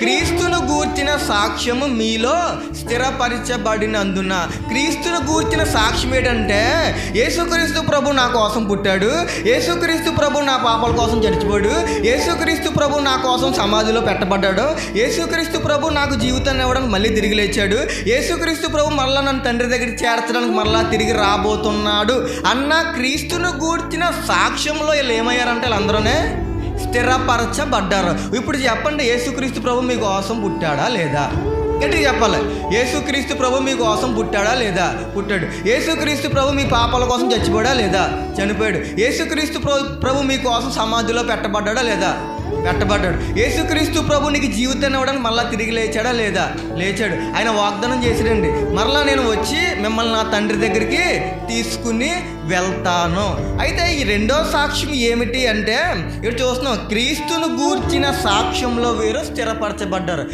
క్రీస్తును గూర్చిన సాక్ష్యము మీలో స్థిరపరచబడినందున. క్రీస్తును గూర్చిన సాక్ష్యం ఏంటంటే యేసుక్రీస్తు ప్రభు నా కోసం పుట్టాడు యేసుక్రీస్తు ప్రభు నా పాపల కోసం చచ్చిపోడు యేసుక్రీస్తు ప్రభు నా కోసం సమాధిలో పెట్టబడ్డాడు యేసుక్రీస్తు ప్రభు నాకు జీవితాన్ని ఇవ్వడానికి మళ్ళీ తిరిగి లేచాడు యేసుక్రీస్తు ప్రభు మరలా నన్ను తండ్రి దగ్గరికి చేర్చడానికి మరలా తిరిగి రాబోతున్నాడు అన్న క్రీస్తును గూర్చిన సాక్ష్యంలో వీళ్ళు ఏమయ్యారంటే వీళ్ళందరూనే స్థిరపరచబడ్డారు. ఇప్పుడు చెప్పండి యేసుక్రీస్తు ప్రభు మీ కోసం పుట్టాడా లేదా? గట్టిగా చెప్పాలి. యేసుక్రీస్తు ప్రభు మీ కోసం పుట్టాడా లేదా? పుట్టాడు. యేసుక్రీస్తు ప్రభు మీ పాపాల కోసం చచ్చిపోడా లేదా? చనిపోయాడు. యేసుక్రీస్తు ప్రభు ప్రభు మీ కోసం సమాధిలో పెట్టబడ్డాడా లేదా? పెట్టబడ్డాడు. యేసుక్రీస్తు ప్రభు నీకు జీవితాన్ని ఇవ్వడానికి మళ్ళీ తిరిగి లేచాడా లేదా? లేచాడు. ఆయన వాగ్దానం చేసిరండి మరలా నేను వచ్చి మిమ్మల్ని నా తండ్రి దగ్గరికి తీసుకుని వెళ్తాను. అయితే ఈ రెండో సాక్ష్యం ఏమిటి అంటే ఇక్కడ చూస్తున్నాం క్రీస్తును గూర్చిన సాక్ష్యంలో వీరు స్థిరపరచబడ్డారు.